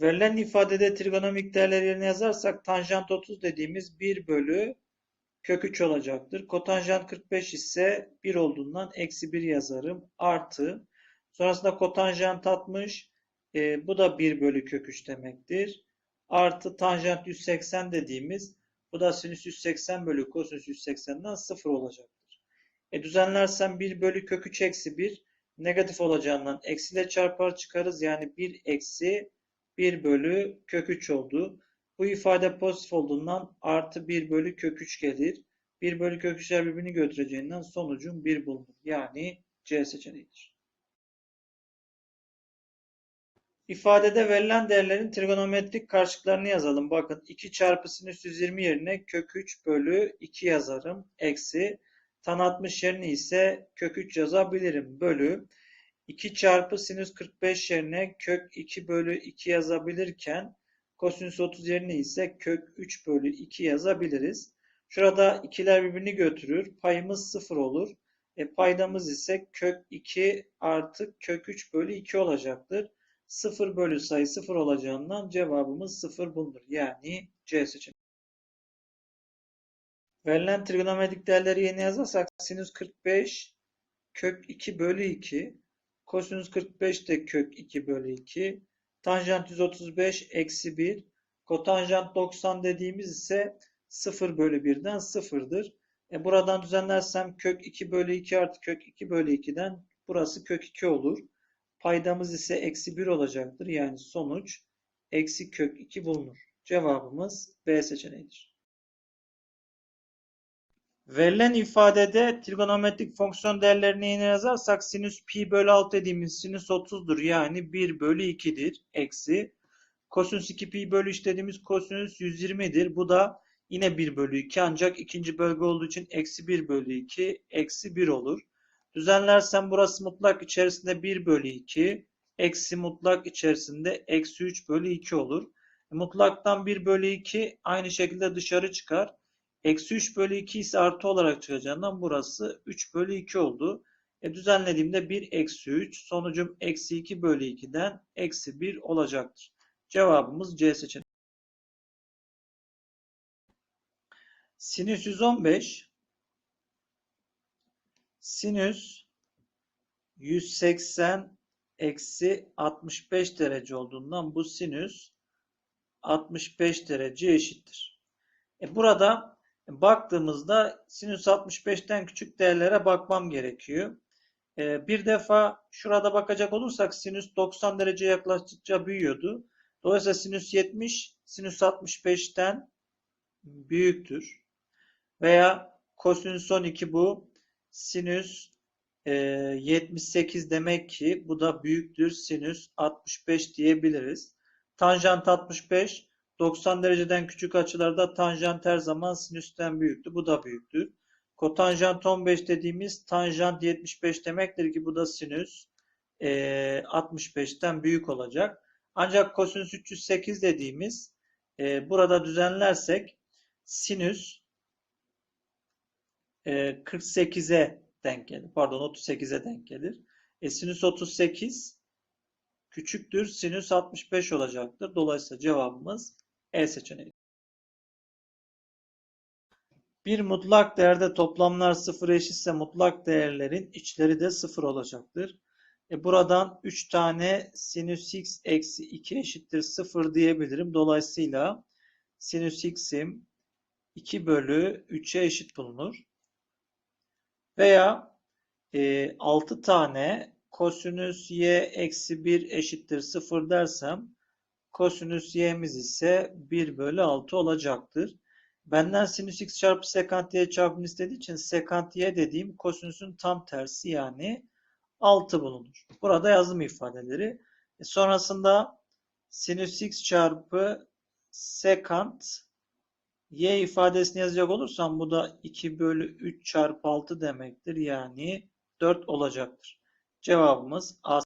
Verilen ifadede trigonomik değerler yerine yazarsak tanjant 30 dediğimiz 1 bölü kök 3 olacaktır. Kotanjant 45 ise 1 olduğundan eksi 1 yazarım. Artı. Sonrasında kotanjant 60 e, bu da 1 bölü kök 3 demektir. Artı tanjant 180 dediğimiz bu da sinüs 180 bölü kosinüs 180'den 0 olacaktır. E, düzenlersem 1 bölü kök 3 eksi 1 negatif olacağından eksiyle çarpar çıkarız. Yani 1 eksi 1 bölü kök 3 oldu. Bu ifade pozitif olduğundan artı 1 bölü kök 3 gelir. 1 bölü kök 3'ler birbirini götüreceğinden sonucun 1 bulunur. Yani C seçeneğidir. İfadede verilen değerlerin trigonometrik karşılıklarını yazalım. Bakın 2 çarpı sinüs 120 yerine kök 3 bölü 2 yazarım. Eksi tan 60 yerine ise kök 3 yazabilirim. Bölü 2 çarpı sinüs 45 yerine kök 2 bölü 2 yazabilirken kosinüs 30 yerine ise kök 3 bölü 2 yazabiliriz. Şurada ikiler birbirini götürür. Payımız 0 olur. E, paydamız ise kök 2 artı kök 3 bölü 2 olacaktır. 0 bölü sayı 0 olacağından cevabımız 0 bulunur. Yani C seçeneği. Verilen trigonometrik değerleri yeni yazarsak sinüs 45 kök 2 bölü 2 kosinüs 45 de kök 2 bölü 2 tanjant 135 eksi 1 kotanjant 90 dediğimiz ise 0 bölü 1'den 0'dır. E buradan düzenlersem kök 2 bölü 2 artı kök 2 bölü 2'den burası kök 2 olur. Paydamız ise eksi 1 olacaktır. Yani sonuç eksi kök 2 bulunur. Cevabımız B seçeneğidir. Verilen ifadede trigonometrik fonksiyon değerlerini yine yazarsak sinüs pi bölü 6 dediğimiz sinüs 30'dur. Yani 1 bölü 2'dir. Eksi kosinüs 2 pi bölü 3 dediğimiz kosinüs 120'dir. Bu da yine 1 bölü 2 ancak ikinci bölge olduğu için eksi 1 bölü 2 eksi 1 olur. Düzenlersem burası mutlak içerisinde 1 bölü 2 eksi mutlak içerisinde eksi 3 bölü 2 olur. Mutlaktan 1 bölü 2 aynı şekilde dışarı çıkar. Eksi 3 bölü 2 ise artı olarak çıkacağından burası 3 bölü 2 oldu. E, düzenlediğimde 1 eksi 3 sonucum eksi 2 bölü 2'den eksi 1 olacaktır. Cevabımız C seçeneği. Sinüs 115 sinüs 180 eksi 65 derece olduğundan bu sinüs 65 derece eşittir. E burada baktığımızda sinüs 65'ten küçük değerlere bakmam gerekiyor. E bir defa şurada bakacak olursak sinüs 90 derece yaklaştıkça büyüyordu. Dolayısıyla sinüs 70 sinüs 65'ten büyüktür. Veya kosinüs 12 bu sinüs e, 78 demek ki bu da büyüktür sinüs 65 diyebiliriz. Tanjant 65 90 dereceden küçük açılarda tanjant her zaman sinüsten büyüktür. Bu da büyüktür. Kotanjant 15 dediğimiz tanjant 75 demektir ki bu da sinüs e, 65'ten büyük olacak. Ancak kosinüs 308 dediğimiz e, burada düzenlersek sinüs 48'e denk gelir. Pardon 38'e denk gelir. E, sinüs 38 küçüktür. Sinüs 65 olacaktır. Dolayısıyla cevabımız E seçeneği. Bir mutlak değerde toplamlar sıfır eşitse mutlak değerlerin içleri de sıfır olacaktır. E buradan 3 tane sinüs x eksi 2 eşittir 0 diyebilirim. Dolayısıyla sinüs x'im 2 bölü 3'e eşit bulunur. Veya e, 6 tane kosinüs y eksi 1 eşittir 0 dersem kosinüs y'miz ise 1 bölü 6 olacaktır. Benden sinüs x çarpı sekant y çarpımını istediği için sekant y dediğim kosinüsün tam tersi yani 6 bulunur. Burada yazım ifadeleri. E sonrasında sinüs x çarpı sekant y ifadesini yazacak olursam bu da 2 bölü 3 çarpı 6 demektir. Yani 4 olacaktır. Cevabımız A.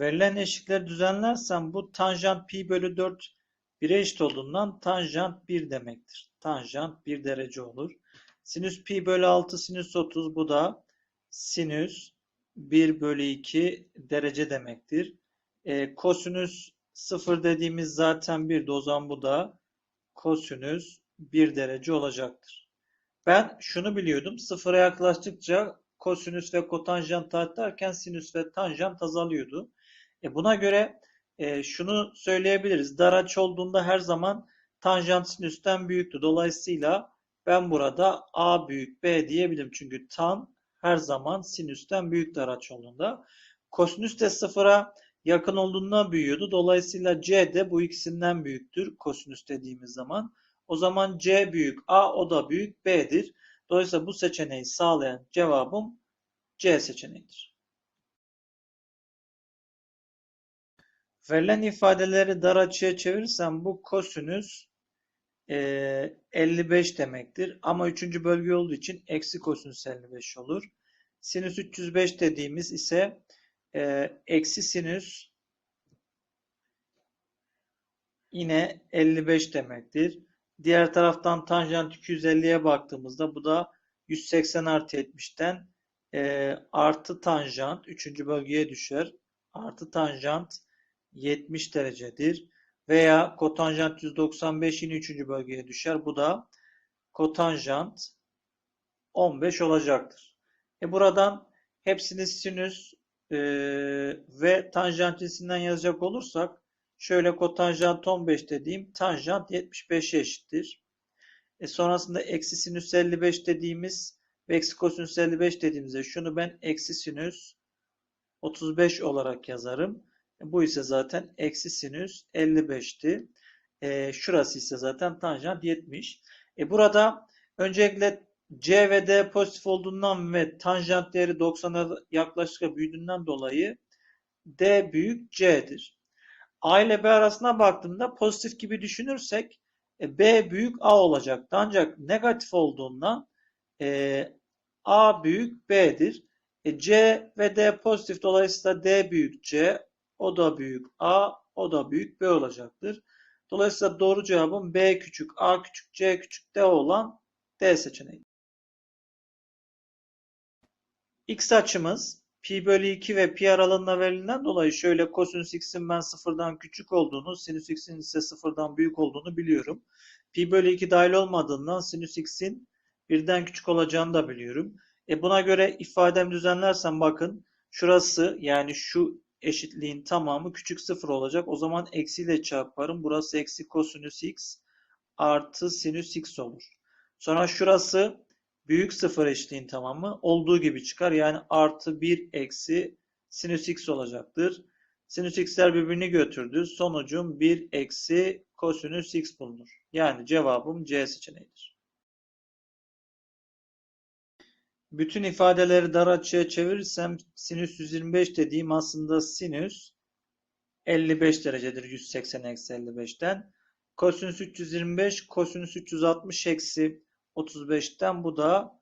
Verilen eşikleri düzenlersem bu tanjant pi bölü 4 1'e eşit olduğundan tanjant 1 demektir. Tanjant 1 derece olur. Sinüs pi bölü 6 sinüs 30 bu da sinüs 1 bölü 2 derece demektir. E, kosinüs 0 dediğimiz zaten 1'di. O zaman bu da kosinüs 1 derece olacaktır. Ben şunu biliyordum. Sıfıra yaklaştıkça kosinüs ve kotanjant artarken sinüs ve tanjant azalıyordu. E buna göre e, şunu söyleyebiliriz. Dar açı olduğunda her zaman tanjant sinüsten büyüktü. Dolayısıyla ben burada A büyük B diyebilirim. Çünkü tan her zaman sinüsten büyük dar açı olduğunda. Kosinüs de sıfıra yakın olduğundan büyüyordu. Dolayısıyla C de bu ikisinden büyüktür kosinüs dediğimiz zaman. O zaman C büyük A o da büyük B'dir. Dolayısıyla bu seçeneği sağlayan cevabım C seçeneğidir. Verilen ifadeleri dar açıya çevirirsem bu kosinüs e, 55 demektir. Ama üçüncü bölge olduğu için eksi kosinüs 55 olur. Sinüs 305 dediğimiz ise e, eksi sinüs yine 55 demektir. Diğer taraftan tanjant 250'ye baktığımızda bu da 180 artı 70'ten e, artı tanjant 3. bölgeye düşer. Artı tanjant 70 derecedir. Veya kotanjant 195 yine 3. bölgeye düşer. Bu da kotanjant 15 olacaktır. E buradan hepsini sinüs e, ve tanjant cinsinden yazacak olursak şöyle kotanjant 15 dediğim tanjant 75'e eşittir. E sonrasında eksi sinüs 55 dediğimiz ve eksi kosinüs 55 dediğimizde şunu ben eksi sinüs 35 olarak yazarım. Bu ise zaten eksi sinüs 55'ti. E, şurası ise zaten tanjant 70. E burada öncelikle C ve D pozitif olduğundan ve tanjant değeri 90'a yaklaşık büyüdüğünden dolayı D büyük C'dir. A ile B arasına baktığımda pozitif gibi düşünürsek e, B büyük A olacaktı. Ancak negatif olduğundan e, A büyük B'dir. E, C ve D pozitif dolayısıyla D büyük C, o da büyük A, o da büyük B olacaktır. Dolayısıyla doğru cevabım B küçük, A küçük, C küçük, D olan D seçeneği. X açımız pi bölü 2 ve pi aralığında verilenden dolayı şöyle kosinüs x'in ben sıfırdan küçük olduğunu, sinüs x'in ise sıfırdan büyük olduğunu biliyorum. Pi bölü 2 dahil olmadığından sinüs x'in birden küçük olacağını da biliyorum. E buna göre ifademi düzenlersem bakın şurası yani şu eşitliğin tamamı küçük sıfır olacak. O zaman eksiyle çarparım. Burası eksi kosinüs x artı sinüs x olur. Sonra şurası büyük sıfır eşitliğin tamamı olduğu gibi çıkar. Yani artı 1 eksi sinüs x olacaktır. Sinüs x'ler birbirini götürdü. Sonucum 1 eksi kosinüs x bulunur. Yani cevabım C seçeneğidir. Bütün ifadeleri dar açıya çevirirsem sinüs 125 dediğim aslında sinüs 55 derecedir 180 eksi 55'ten. Kosinüs 325 kosinüs 360 eksi 35'ten bu da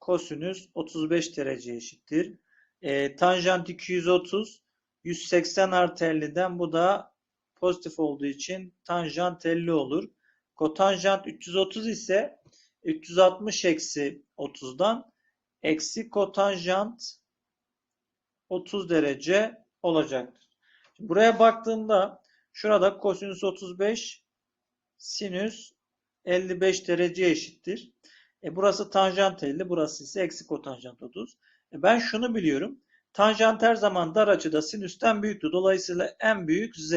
kosinüs 35 derece eşittir. E, tanjant 230 180 artı 50'den bu da pozitif olduğu için tanjant 50 olur. Kotanjant 330 ise 360 eksi 30'dan eksi kotanjant 30 derece olacaktır. Şimdi buraya baktığımda şurada kosinüs 35 sinüs 55 derece eşittir. E burası tanjant 50, burası ise eksi kotanjant 30. E ben şunu biliyorum. Tanjant her zaman dar açıda sinüsten büyüktü. Dolayısıyla en büyük z.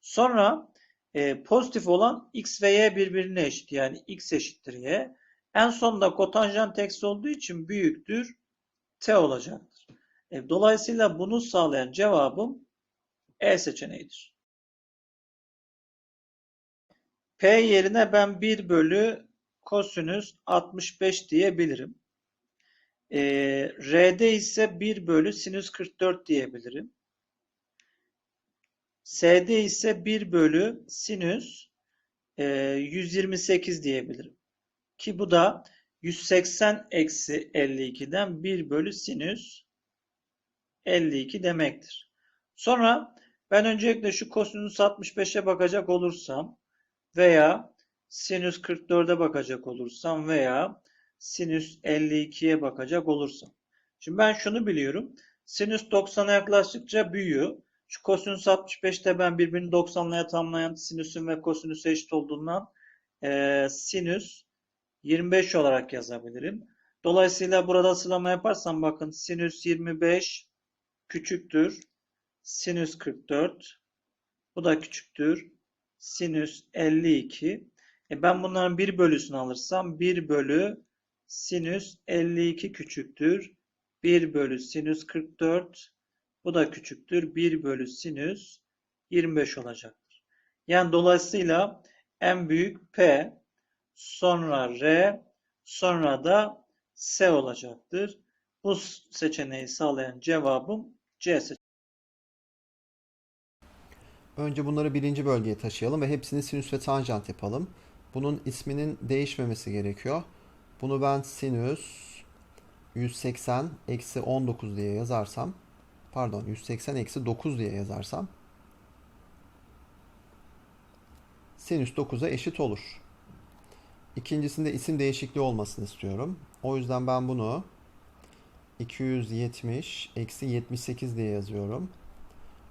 Sonra e, pozitif olan x ve y birbirine eşit. Yani x eşittir y. En sonunda kotanjant eksi olduğu için büyüktür t olacaktır. E, dolayısıyla bunu sağlayan cevabım E seçeneğidir. P yerine ben 1 bölü kosinüs 65 diyebilirim. E, R'de ise 1 bölü sinüs 44 diyebilirim. S'de ise 1 bölü sinüs e, 128 diyebilirim. Ki bu da 180 eksi 52'den 1 bölü sinüs 52 demektir. Sonra ben öncelikle şu kosinüs 65'e bakacak olursam veya sinüs 44'e bakacak olursam veya sinüs 52'ye bakacak olursam. Şimdi ben şunu biliyorum. Sinüs 90'a yaklaştıkça büyüyor. Şu kosinüs 65'te ben birbirini 90'la tamamlayan sinüsün ve kosinüsü eşit olduğundan eee, sinüs 25 olarak yazabilirim. Dolayısıyla burada sıralama yaparsam bakın sinüs 25 küçüktür. Sinüs 44. Bu da küçüktür. Sinüs 52. E ben bunların bir bölüsünü alırsam 1 bölü sinüs 52 küçüktür. 1 bölü sinüs 44. Bu da küçüktür. 1 bölü sinüs 25 olacaktır. Yani dolayısıyla en büyük P, sonra R, sonra da S olacaktır. Bu seçeneği sağlayan cevabım C seçeneği. Önce bunları birinci bölgeye taşıyalım ve hepsini sinüs ve tanjant yapalım. Bunun isminin değişmemesi gerekiyor. Bunu ben sinüs 180 eksi 19 diye yazarsam, pardon 180 eksi 9 diye yazarsam, sinüs 9'a eşit olur. İkincisinde isim değişikliği olmasını istiyorum. O yüzden ben bunu 270 eksi 78 diye yazıyorum.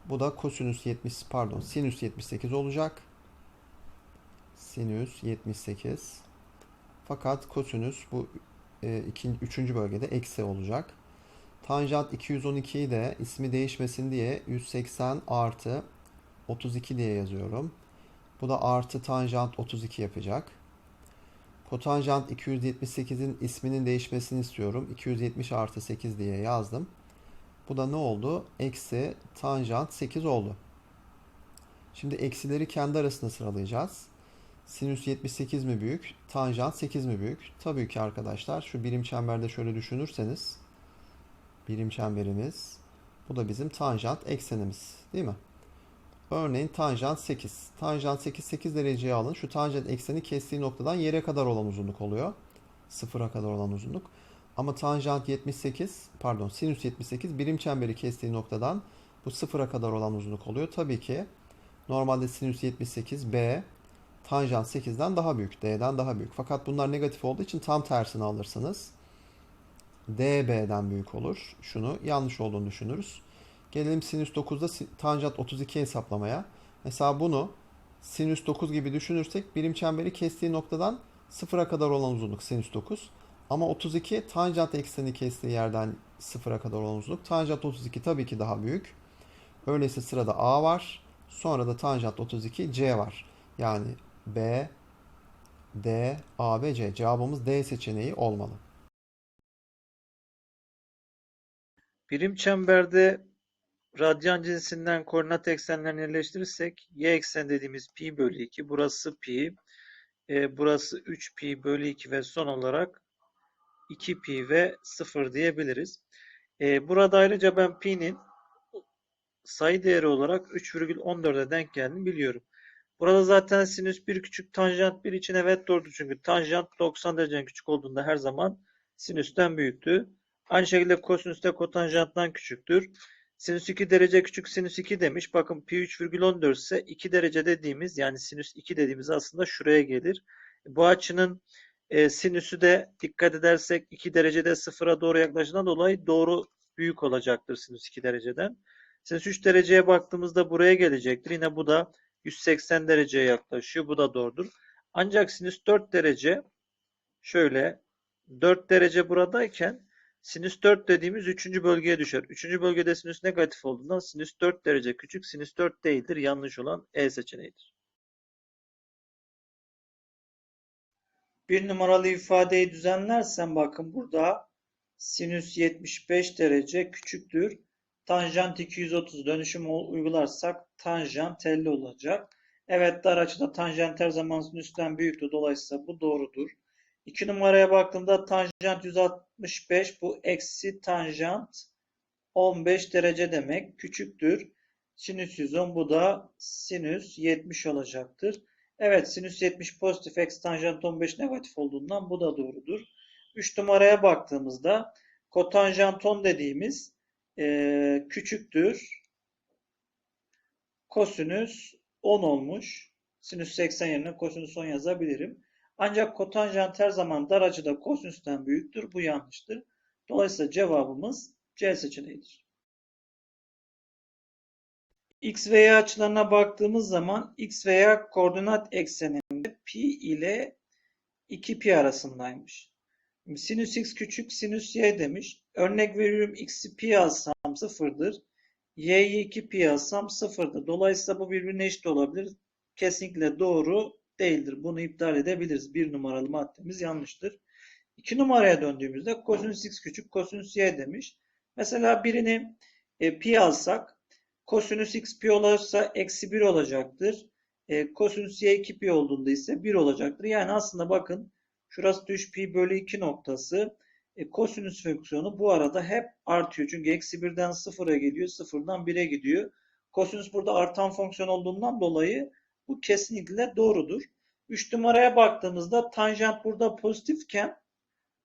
Bu da kosinüs 70 pardon sinüs 78 olacak. Sinüs 78. Fakat kosinüs bu e, ikinci, üçüncü bölgede eksi olacak. Tanjant 212'yi de ismi değişmesin diye 180 artı 32 diye yazıyorum. Bu da artı tanjant 32 yapacak. Kotanjant 278'in isminin değişmesini istiyorum. 270 artı 8 diye yazdım. Bu da ne oldu? Eksi tanjant 8 oldu. Şimdi eksileri kendi arasında sıralayacağız. Sinüs 78 mi büyük? Tanjant 8 mi büyük? Tabii ki arkadaşlar şu birim çemberde şöyle düşünürseniz birim çemberimiz bu da bizim tanjant eksenimiz değil mi? Örneğin tanjant 8. Tanjant 8 8 dereceye alın. Şu tanjant ekseni kestiği noktadan yere kadar olan uzunluk oluyor. Sıfıra kadar olan uzunluk. Ama tanjant 78, pardon sinüs 78 birim çemberi kestiği noktadan bu sıfıra kadar olan uzunluk oluyor. Tabii ki normalde sinüs 78 B tanjant 8'den daha büyük, D'den daha büyük. Fakat bunlar negatif olduğu için tam tersini alırsınız. D B'den büyük olur. Şunu yanlış olduğunu düşünürüz. Gelelim sinüs 9'da si- tanjant 32 hesaplamaya. Mesela bunu sinüs 9 gibi düşünürsek birim çemberi kestiği noktadan sıfıra kadar olan uzunluk sinüs 9. Ama 32 tanjant ekseni kestiği yerden sıfıra kadar olan uzunluk. Tanjant 32 tabii ki daha büyük. Öyleyse sırada A var. Sonra da tanjant 32 C var. Yani B, D, A ve C. Cevabımız D seçeneği olmalı. Birim çemberde radyan cinsinden koordinat eksenlerini yerleştirirsek y eksen dediğimiz pi bölü 2 burası pi e, burası 3 pi bölü 2 ve son olarak 2 pi ve 0 diyebiliriz. E, burada ayrıca ben pi'nin sayı değeri olarak 3,14'e denk geldiğini biliyorum. Burada zaten sinüs 1 küçük tanjant 1 için evet doğrudur çünkü tanjant 90 derecenin küçük olduğunda her zaman sinüsten büyüktü. Aynı şekilde kosinüs de kotanjanttan küçüktür. Sinüs 2 derece küçük sinüs 2 demiş. Bakın pi 3,14 ise 2 derece dediğimiz yani sinüs 2 dediğimiz aslında şuraya gelir. Bu açının e, sinüsü de dikkat edersek 2 derecede sıfıra doğru yaklaştığından dolayı doğru büyük olacaktır sinüs 2 dereceden. Sinüs 3 dereceye baktığımızda buraya gelecektir. Yine bu da 180 dereceye yaklaşıyor. Bu da doğrudur. Ancak sinüs 4 derece şöyle 4 derece buradayken sinüs 4 dediğimiz 3. bölgeye düşer. 3. bölgede sinüs negatif olduğundan sinüs 4 derece küçük sinüs 4 değildir. Yanlış olan E seçeneğidir. Bir numaralı ifadeyi düzenlersen bakın burada sinüs 75 derece küçüktür. Tanjant 230 dönüşüm uygularsak tanjant 50 olacak. Evet dar açıda tanjant her zaman sinüsten büyüktür. Dolayısıyla bu doğrudur. 2 numaraya baktığımda tanjant 165 bu eksi tanjant 15 derece demek küçüktür. Sinüs 110 bu da sinüs 70 olacaktır. Evet sinüs 70 pozitif eksi tanjant 15 negatif olduğundan bu da doğrudur. 3 numaraya baktığımızda kotanjant 10 dediğimiz e, küçüktür. Kosinüs 10 olmuş. Sinüs 80 yerine kosinüs 10 yazabilirim. Ancak kotanjant her zaman dar açıda kosinüsten büyüktür. Bu yanlıştır. Dolayısıyla cevabımız C seçeneğidir. X ve Y açılarına baktığımız zaman X ve Y koordinat ekseninde pi ile 2pi arasındaymış. Şimdi Sinüs x küçük sinüs y demiş. Örnek veriyorum x'i pi alsam sıfırdır. y'yi 2 pi alsam sıfırdır. Dolayısıyla bu birbirine eşit olabilir. Kesinlikle doğru değildir. Bunu iptal edebiliriz. Bir numaralı maddemiz yanlıştır. 2 numaraya döndüğümüzde kosinüs x küçük kosinüs y demiş. Mesela birini e, pi alsak kosinüs x pi olursa eksi 1 olacaktır. E, kosinüs y 2 pi olduğunda ise 1 olacaktır. Yani aslında bakın şurası düş pi bölü 2 noktası. E, kosinüs fonksiyonu bu arada hep artıyor. Çünkü eksi 1'den 0'a geliyor. 0'dan 1'e gidiyor. Kosinüs burada artan fonksiyon olduğundan dolayı bu kesinlikle doğrudur. 3 numaraya baktığımızda tanjant burada pozitifken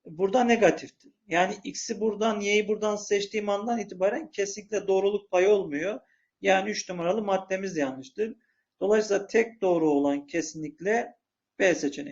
burada negatiftir. Yani x'i buradan y'yi buradan seçtiğim andan itibaren kesinlikle doğruluk payı olmuyor. Yani 3 numaralı maddemiz yanlıştır. Dolayısıyla tek doğru olan kesinlikle B seçeneği.